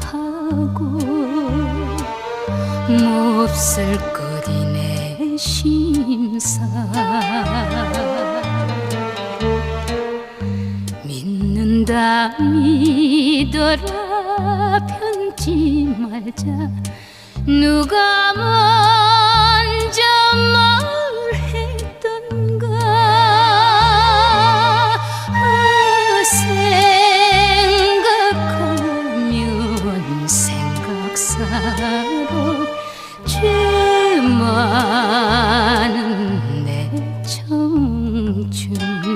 하고 몹쓸 거리네 심사. 믿는다 믿어라 편지 말자. 누가 먼 사랑 죄 많은 내 청춘.